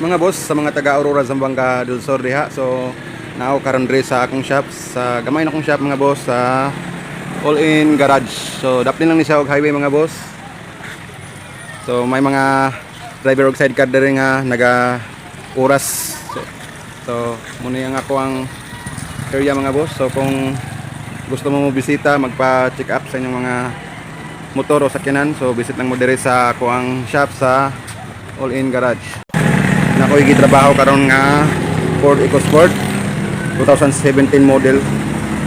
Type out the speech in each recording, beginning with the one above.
mga boss sa mga taga Aurora Zamboanga del Sur diha. So nao karon diri sa akong shop sa gamay na akong shop mga boss sa All In Garage. So daplin lang ni siya og highway mga boss. So may mga driver og sidecar diri nga naga oras. So, so muna yung ako ang area mga boss. So kung gusto mo bisita, magpa-check up sa inyong mga motor o sakyanan. So visit lang mo diri sa ako ang shop sa All In Garage na ako'y gitrabaho karon nga Ford EcoSport 2017 model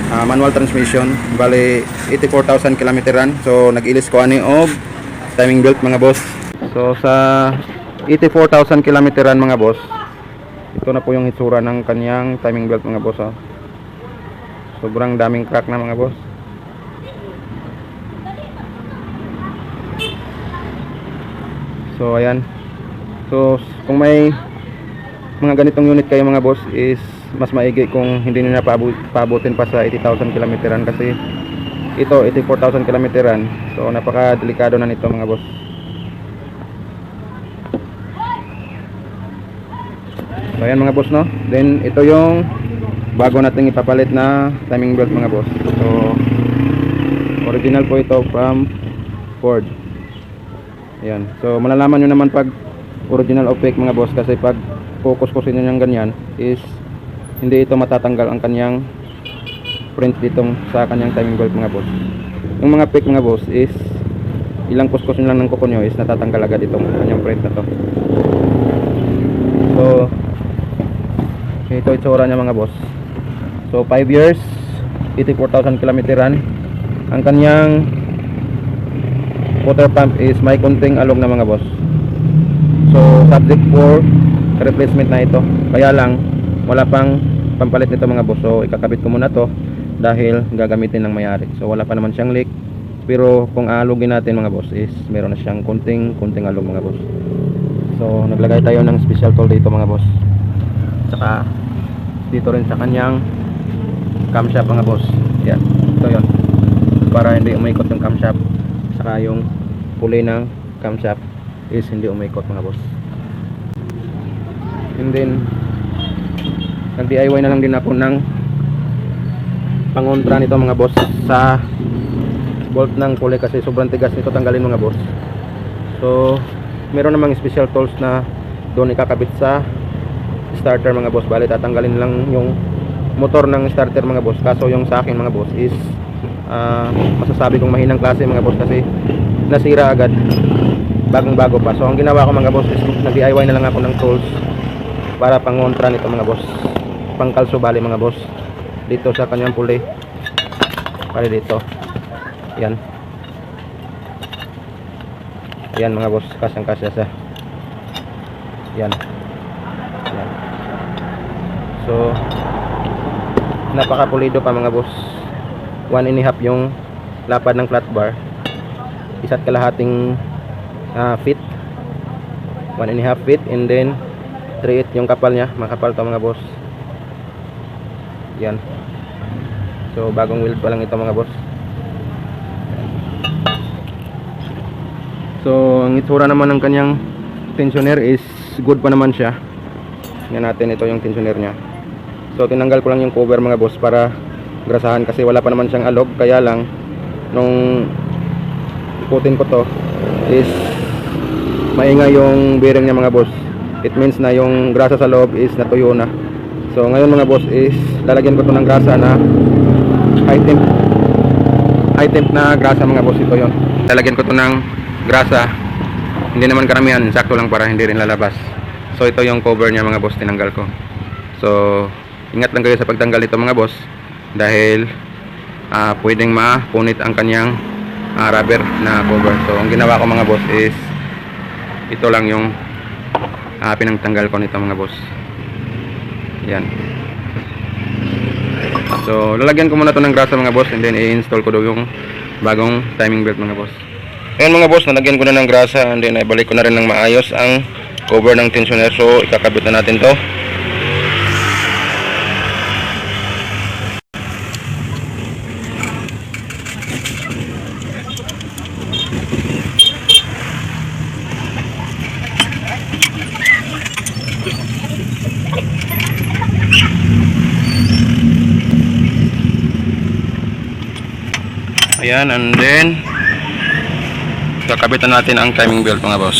ah, manual transmission. Bali 84,000 kilometeran so nag-ilis ko ani og timing belt mga boss. So sa 84,000 kilometeran mga boss ito na po yung hitsura ng kanyang timing belt mga boss oh. sobrang daming crack na mga boss. So ayan. So, kung may mga ganitong unit kayo mga boss is mas maigi kung hindi nyo na paabutin pa sa 80,000 kilometeran kasi ito 84,000 kilometeran. So napaka delikado na nito mga boss. So ayan mga boss no? Then ito yung bago nating ipapalit na timing belt mga boss. So original po ito from Ford. Ayan. So malalaman nyo naman pag original o fake mga boss kasi pag kukuskusin nyo yung ganyan is hindi ito matatanggal ang kanyang print ditong sa kanyang timing belt mga boss. Yung mga fake mga boss is ilang kuskusin lang ng kuko nyo is natatanggal agad itong kanyang print na to. So ito itsura niya mga boss. So 5 years 84,000 kilometeran ang kanyang water pump is may kunting alog na mga boss So subject for replacement na ito. Kaya lang wala pang pampalit nito mga boss. So ikakabit ko muna to dahil gagamitin ng mayari. So wala pa naman siyang leak. Pero kung aalugin natin mga boss is meron na siyang kunting kunting alog mga boss. So naglagay tayo ng special tool dito mga boss. Tsaka dito rin sa kanyang camshaft mga boss. Yan. Ito yon Para hindi umikot yung camshaft. Saka yung pulley ng camshaft is hindi umikot mga boss and then nag DIY na lang din ako ng pangontra nito mga boss sa bolt ng kulay kasi sobrang tigas nito tanggalin mga boss. So meron namang special tools na doon ikakabit sa starter mga boss. Bali tatanggalin lang yung motor ng starter mga boss. Kaso yung sa akin mga boss is ah, masasabi kong mahinang klase mga boss kasi nasira agad. Bagong bago pa. So ang ginawa ko mga boss is nag DIY na lang ako ng tools para pangontra nito mga boss. Pangkalso bali mga boss. Dito sa kanyang pulley para dito. Yan. Yan mga boss. Kasang kasya sa yan. Yan. So napaka pulido pa mga boss. One and a half yung lapad ng flat bar. Isa't kalahating uh, feet. One and a half feet and then 3 yung kapal niya makapal to mga boss. Yan. So bagong wheel pa lang ito mga boss. So ang itsura naman ng kanyang tensioner is good pa naman siya. Tingnan natin ito yung tensioner niya. So tinanggal ko lang yung cover mga boss para grasahan kasi wala pa naman siyang alog. Kaya lang nung ikutin ko to is maingay yung bearing niya mga boss it means na yung grasa sa loob is natuyo na. So ngayon mga boss is lalagyan ko to ng grasa na high temp high temp na grasa mga boss ito yon lalagyan ko to ng grasa. Hindi naman karamihan sakto lang para hindi rin lalabas. So ito yung cover niya mga boss tinanggal ko. So ingat lang kayo sa pagtanggal nito mga boss dahil ah, pwedeng mapunit ang kanyang ah, rubber na cover. So ang ginawa ko mga boss is ito lang yung uh, pinagtanggal ko nito mga boss. Yan. So lalagyan ko muna to ng grasa mga boss and then i-install ko daw yung bagong timing belt mga boss. Ayan mga boss nalagyan ko na ng grasa and then ibalik ko na rin ng maayos ang cover ng tensioner. So ikakabit na natin to Ayan, and then kakabitan natin ang timing belt mga boss.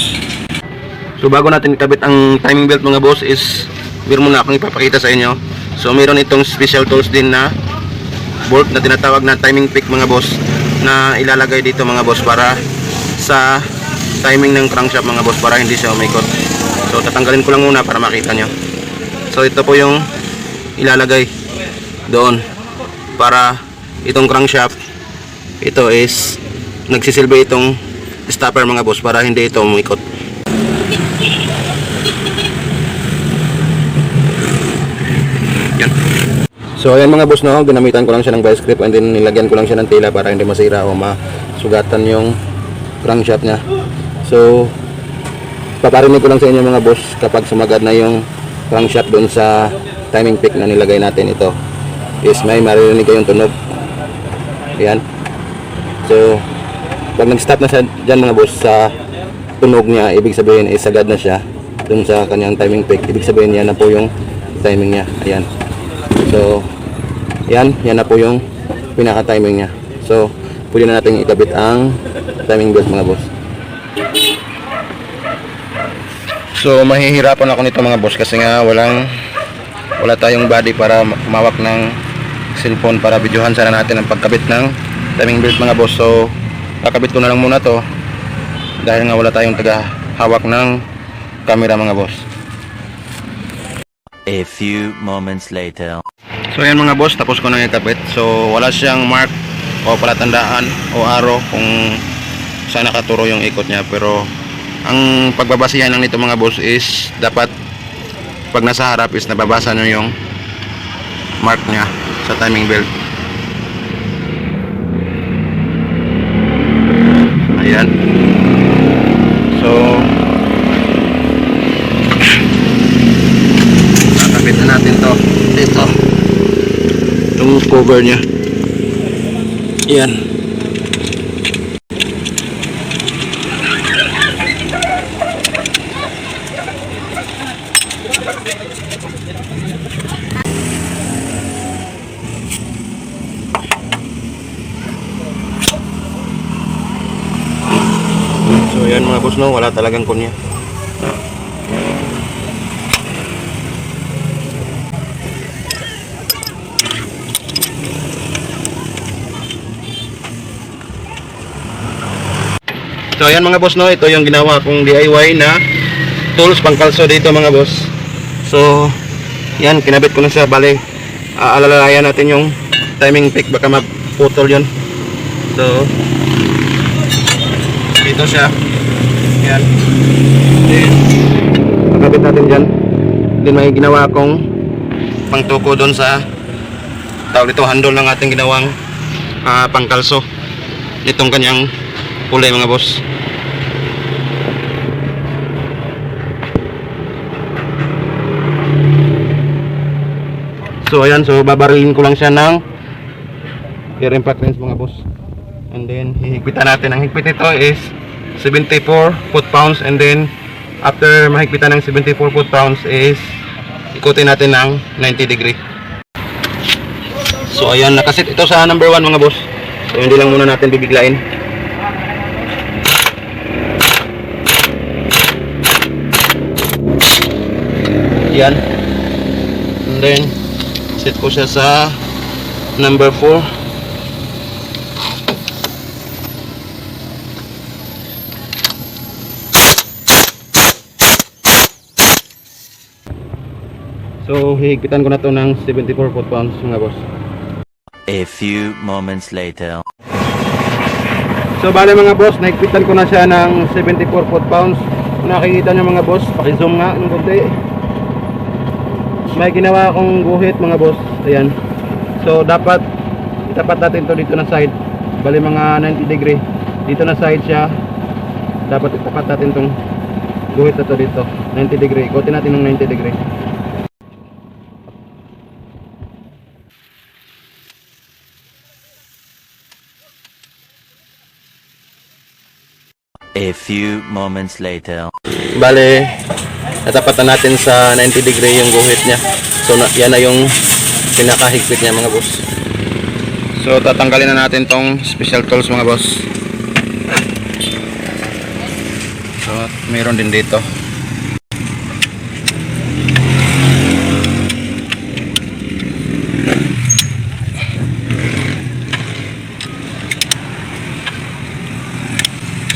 So bago natin ikabit ang timing belt mga boss is meron muna akong ipapakita sa inyo. So meron itong special tools din na bolt na tinatawag na timing pick mga boss na ilalagay dito mga boss para sa timing ng crankshaft mga boss para hindi siya umikot. So tatanggalin ko lang muna para makita nyo. So ito po yung ilalagay doon para itong crankshaft ito is nagsisilbi itong stopper mga boss para hindi ito umikot. Yan. So ayan mga boss no, ginamitan ko lang siya ng vice grip and then nilagyan ko lang siya ng tela para hindi masira o masugatan yung crankshaft niya. So paparinig ko lang sa inyo mga boss kapag sumagad na yung crankshaft doon sa timing pick na nilagay natin ito is may maririnig kayong tunog. Ayan. So pag nag-stop na siya dyan mga boss sa tunog niya, ibig sabihin is sagad na siya dun sa kanyang timing pick. Ibig sabihin yan na po yung timing niya. Ayan. So, yan, yan na po yung pinaka-timing niya. So, pwede na natin ikabit ang timing belt mga boss. So, mahihirapan ako nito mga boss kasi nga walang wala tayong body para kumawak ng cellphone para videohan sana natin ang pagkabit ng timing belt mga boss. So, kakabit ko na lang muna to dahil nga wala tayong taga hawak ng camera mga boss. A few moments later. So ayan mga boss, tapos ko nang ikabit. So wala siyang mark o palatandaan o arrow kung saan nakaturo yung ikot niya. Pero ang pagbabasihan lang nito mga boss is dapat pag nasa harap is nababasa nyo yung mark niya sa timing belt. Ayan. So kakabit na natin to dito itong cover niya. Yan. So yan mga boss no? Wala talagang kunya So ayan mga boss no, ito yung ginawa kong DIY na tools pangkalso dito mga boss. So yan, kinabit ko na siya, bale aalalayan natin yung timing pick baka maputol yun. So dito siya. Yan. Then kakabit natin dyan. Then may ginawa akong pangtuko doon sa tawag dito handle ng ating ginawang ah, pangkalso. Itong kanyang kulay mga boss. So ayan, so babarilin ko lang siya ng air impact lens mga boss. And then hihigpitan natin. Ang higpit nito is 74 foot pounds and then after mahigpitan ng 74 foot pounds is ikutin natin ng 90 degree. So ayan, nakasit ito sa number 1 mga boss. So hindi lang muna natin bibiglain. Yan. And then, set ko siya sa number 4. So, hihigpitan ko na to ng 74 foot pounds mga boss. A few moments later. So, bale mga boss, naigpitan ko na siya ng 74 foot pounds. Kung nakikita nyo mga boss, pakizoom nga ng konti. May ginawa akong guhit mga boss. Ayan. So, dapat itapat natin to dito na side. Bale mga 90 degree. Dito na side siya. Dapat itapat natin tong guhit na to dito. 90 degree. Ikotin natin ng 90 degree. A few moments later. Bale, natapatan natin sa 90 degree yung guhit niya. So, na, yan na yung pinakahigpit niya mga boss. So tatanggalin na natin tong special tools mga boss. So mayroon din dito.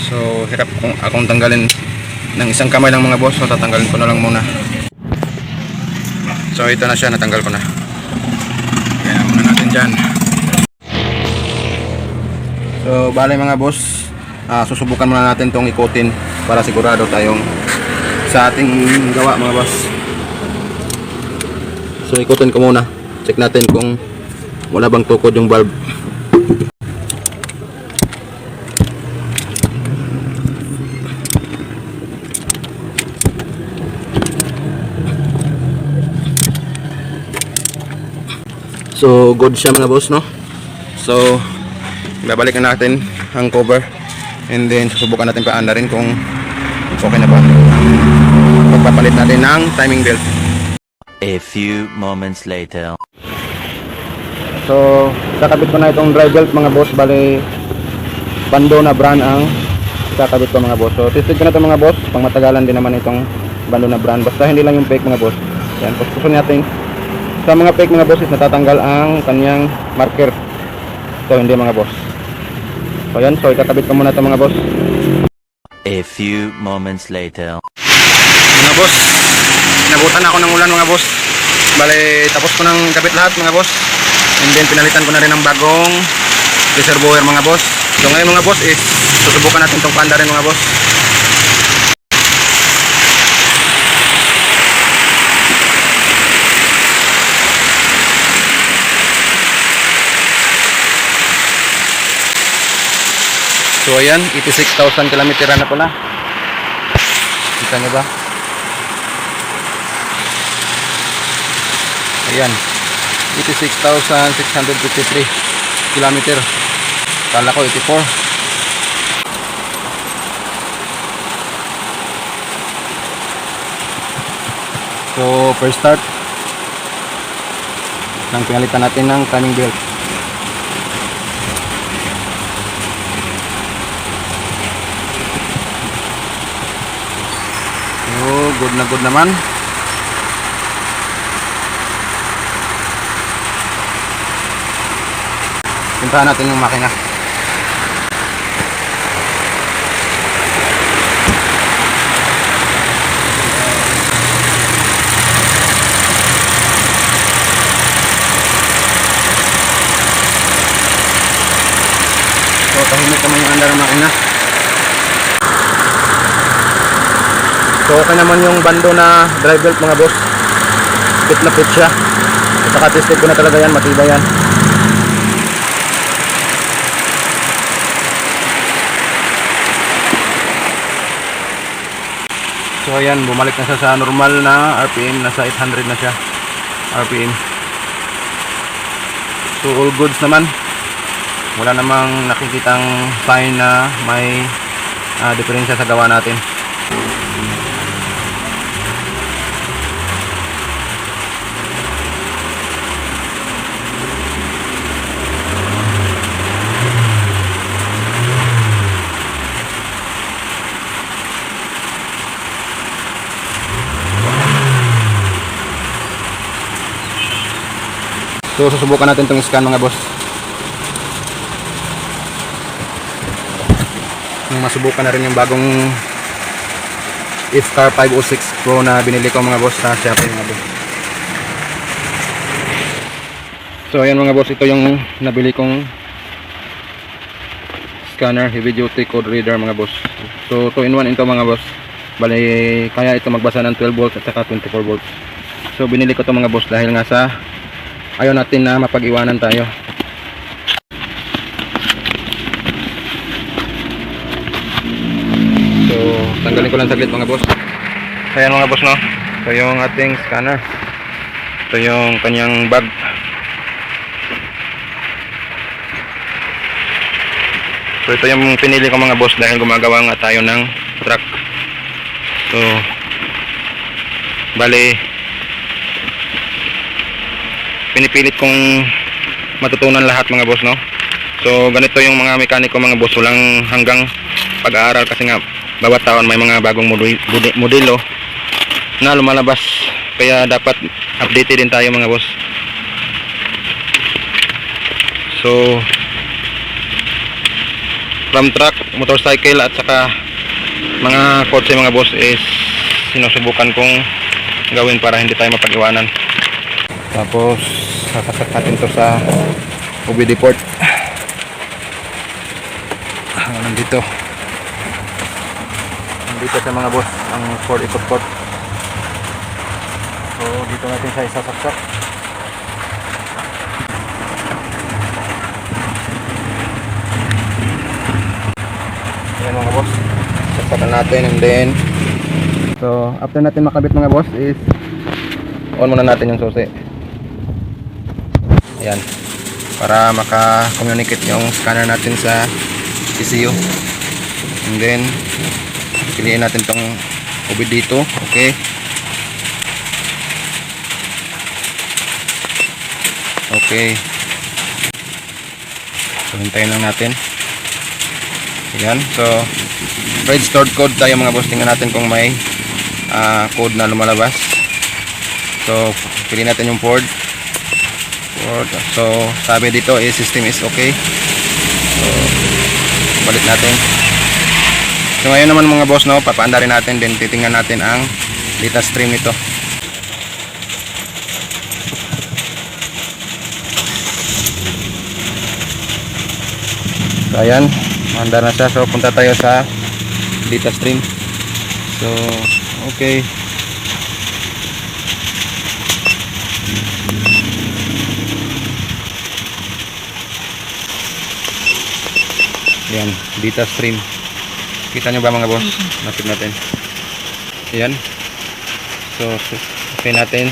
So hirap kung akong tanggalin ng isang kamay lang mga boss. So tatanggalin ko na lang muna. So ito na siya, natanggal ko na. Kaya muna natin dyan. So bale mga boss, ah, susubukan muna natin tong ikutin para sigurado tayong sa ating gawa mga boss. So ikutin ko muna. Check natin kung wala bang tukod yung bulb. So good siya mga boss no. So babalikan natin ang cover and then susubukan natin paanda rin kung okay na ba. Pagpapalit natin ng timing belt. A few moments later. So, kakabit ko na itong dry belt mga boss. Bali, bando na brand ang kakabit ko mga boss. So, tested ko na ito mga boss. Pang matagalan din naman itong bando na brand. Basta hindi lang yung fake mga boss. Yan, pupusun natin. Sa mga fake mga boss is natatanggal ang kanyang marker. So, hindi mga boss. So, yan. So, ikakabit ko muna ito mga boss. A few moments later. Mga boss, nabutan ako ng ulan mga boss. Bale, tapos ko ng kabit lahat mga boss. And then pinalitan ko na rin ng bagong reservoir mga boss. So ngayon mga boss is susubukan natin tong panda rin mga boss. So ayan, 86,000 kilometer na pala. Kita nyo ba? Ayan. 86,653 kilometer. Kala ko 84. So, first start. Nang pinalitan natin ng timing belt. Good na good naman. Puntahan natin yung makina. So, tahimik naman yung andar ng makina. So, okay naman yung bando na drive belt mga boss. Fit na fit siya. At saka ko na talaga yan, matibay yan. So ayan, bumalik na siya sa normal na RPM, nasa 800 na siya RPM. So all goods naman. Wala namang nakikitang sign na may ah, diferensya sa gawa natin. So susubukan natin itong scan mga boss. Masubukan na rin yung bagong Star 506 Pro na binili ko mga boss sa Shopee mga boss. So ayan mga boss, ito yung nabili kong scanner, heavy duty code reader mga boss. So 2 in 1 ito mga boss. Bali, kaya ito magbasa ng 12 volts at saka 24 volts. So binili ko to mga boss dahil nga sa ayaw natin na mapag-iwanan tayo. So, tanggalin ko lang saglit mga boss. Ayan mga boss no. Ito yung ating scanner. Ito yung kanyang bag. So, ito yung pinili ko mga boss dahil gumagawa nga tayo ng truck. So, bali, pinipilit kong matutunan lahat mga boss no. So ganito yung mga mekaniko mga boss, walang hanggang pag-aaral kasi nga bawat taon may mga bagong modelo na lumalabas. Kaya dapat updated din tayo mga boss. So from truck, motorcycle at saka mga kotse mga boss is sinusubukan kong gawin para hindi tayo mapag-iwanan. Tapos sasakat natin to sa OBD port. Ah, nandito. Nandito sa mga boss ang Ford EcoSport. So dito natin siya isasaksak. Ayan mga boss. Saksakan natin and then So after natin makabit mga boss is on muna natin yung susi. Ayan. Para maka-communicate yung scanner natin sa ECU. And then piliin natin tong ubid dito. Okay. Okay. So hintayin lang natin. Ayan. So registered code tayo mga boss. Tingnan natin kung may ah, code na lumalabas. So piliin natin yung Ford. Ford. So sabi dito is system is okay. So balik natin. So ngayon naman mga boss no, papaanda rin natin din titingnan natin ang data stream nito. So ayan, maandar na siya. So punta tayo sa data stream. So okay. Ayan, data stream. Kita nyo ba mga boss? Nakit natin. Ayan. So, okay natin.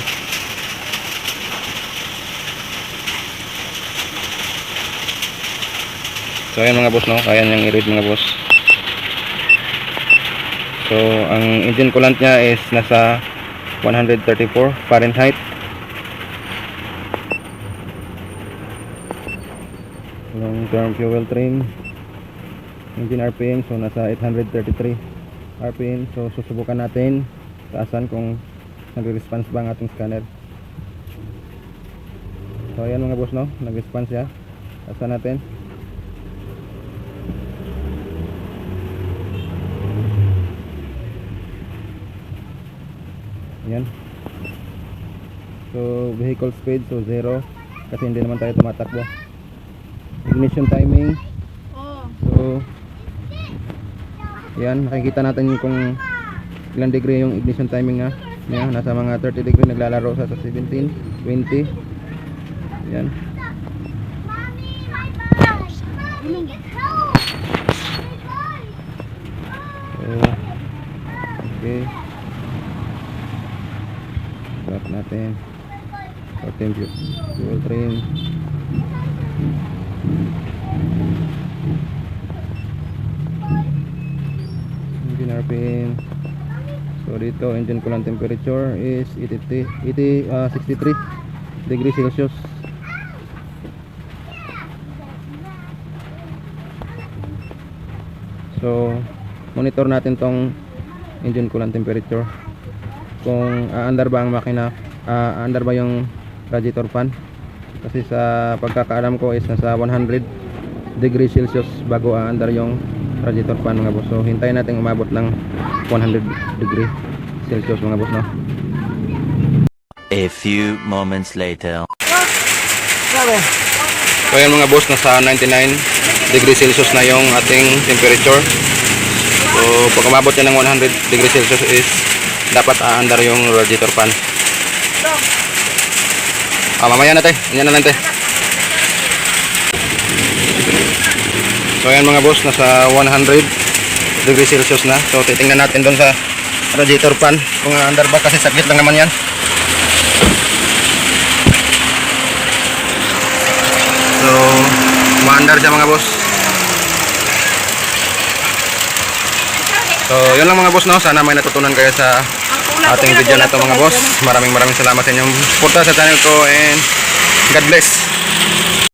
So, ayan mga boss, no? Kaya niyang i-read mga boss. So, ang engine coolant niya is nasa 134 Fahrenheit. Long term fuel trim. Engine RPM, so nasa 833 RPM. So, susubukan natin taasan kung nagre-response ba ang ating scanner. So, ayan mga boss, no? Nag-response siya. Taasan natin. Ayan. So, vehicle speed, so 0. Kasi hindi naman tayo tumatakbo. Ignition timing. Oh, So, yan, nakikita natin kung ilang degree yung ignition timing nga. Yan, nasa mga 30 degree naglalaro sa sa 17, 20. Yan. Okay. Start natin. Starting fuel, fuel train. So dito engine coolant temperature is 80, 80 ah, 63 degree Celsius. So monitor natin tong engine coolant temperature. Kung aandar ba ang makina ah, aandar ba yung radiator fan. Kasi sa pagkakaalam ko is nasa 100 degree Celsius bago aandar yung radiator fan mga boss. So hintayin natin umabot ng 100 degree Celsius mga boss no. A few moments later. So yan mga boss nasa 99 degree Celsius na yung ating temperature. So pag umabot yan ng 100 degree Celsius is dapat aandar yung radiator fan. Ah, mamaya na tayo. Yan na lang tayo. So ayan mga boss, nasa 100 degree Celsius na. So titingnan natin doon sa radiator fan kung andar ba kasi saglit lang naman yan. So, maandar siya mga boss. So, yun lang mga boss no. Sana may natutunan kayo sa ating video na to mga boss. Maraming maraming salamat sa inyong suporta sa channel ko and God bless.